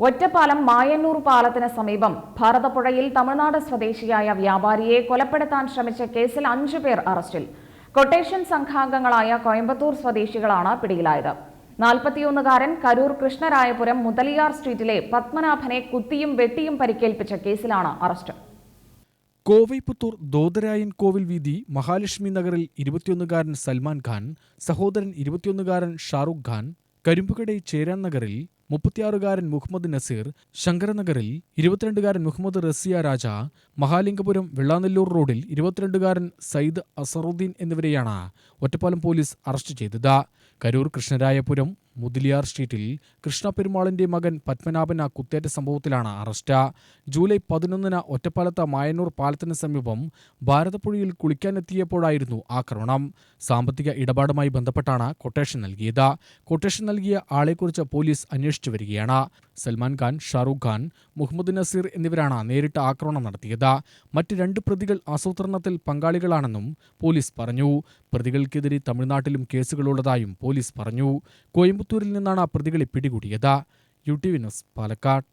ഒറ്റപ്പാലം മായന്നൂർ പാലത്തിന് സമീപം ഭാരതപ്പുഴയിൽ തമിഴ്നാട് സ്വദേശിയായ വ്യാപാരിയെ കൊലപ്പെടുത്താൻ ശ്രമിച്ച കേസിൽ അഞ്ചു പേർ അറസ്റ്റിൽ. കൊട്ടേഷൻ സംഘാംഗങ്ങളായ കോയമ്പത്തൂർ സ്വദേശികളാണ് പിടിയിലായത്. നാൽപ്പത്തിയൊന്നുകാരൻ കരൂർ കൃഷ്ണരായപുരം മുതലിയാർ സ്ട്രീറ്റിലെ പത്മനാഭനെ കുത്തിയും വെട്ടിയും പരിക്കേൽപ്പിച്ച കേസിലാണ് അറസ്റ്റ്. കോവൈപുത്തൂർ ദോദരായൻ കോവിൽ വീതി മഹാലക്ഷ്മി നഗറിൽ ഇരുപത്തിയൊന്നുകാരൻ സൽമാൻ ഖാൻ സഹോദരൻ ഇരുപത്തിയൊന്നുകാരൻ ഷാറുഖ് ഖാൻ കരിമ്പുകടൈ ചേരാൻ നഗറിൽ മുപ്പത്തിയാറുകാരൻ മുഹമ്മദ് നസീർ ശങ്കരനഗറിൽ ഇരുപത്തിരണ്ടുകാരൻ മുഹമ്മദ് റസിയ രാജ മഹാലിംഗപുരം വെള്ളാനെല്ലൂർ റോഡിൽ ഇരുപത്തിരണ്ടുകാരൻ സയ്യിദ് അസറുദ്ദീൻ എന്നിവരെയാണ് ഒറ്റപ്പാലം പോലീസ് അറസ്റ്റ് ചെയ്തത്. കരൂർ കൃഷ്ണരായപുരം മുതിലിയാർ സ്ട്രീറ്റിൽ കൃഷ്ണ പെരുമാളിന്റെ മകൻ പത്മനാഭന കുത്തേറ്റ സംഭവത്തിലാണ് അറസ്റ്റ് ജൂലൈ പതിനൊന്നിന് ഒറ്റപ്പാലത്ത് മായന്നൂർ പാലത്തിന് സമീപം ഭാരതപ്പുഴയിൽ കുളിക്കാനെത്തിയപ്പോഴായിരുന്നു ആക്രമണം. സാമ്പത്തിക ഇടപാടുമായി ബന്ധപ്പെട്ടാണ് കൊട്ടേഷൻ നൽകിയത്. കൊട്ടേഷൻ നൽകിയ ആളെക്കുറിച്ച് പോലീസ് അന്വേഷിച്ചു വരികയാണ്. സൽമാൻ ഖാൻ ഷാറൂഖ് ഖാൻ മുഹമ്മദ് നസീർ എന്നിവരാണ് നേരിട്ട് ആക്രമണം നടത്തിയത്. മറ്റ് രണ്ട് പ്രതികൾ ആസൂത്രണത്തിൽ പങ്കാളികളാണെന്നും പോലീസ് പറഞ്ഞു. പ്രതികൾക്കെതിരെ തമിഴ്നാട്ടിലും കേസുകളുള്ളതായും പോലീസ് പറഞ്ഞു. കോയമ്പത്തൂരിൽ നിന്നാണ് പ്രതികളെ പിടികൂടിയത്. U T V news Palakkad.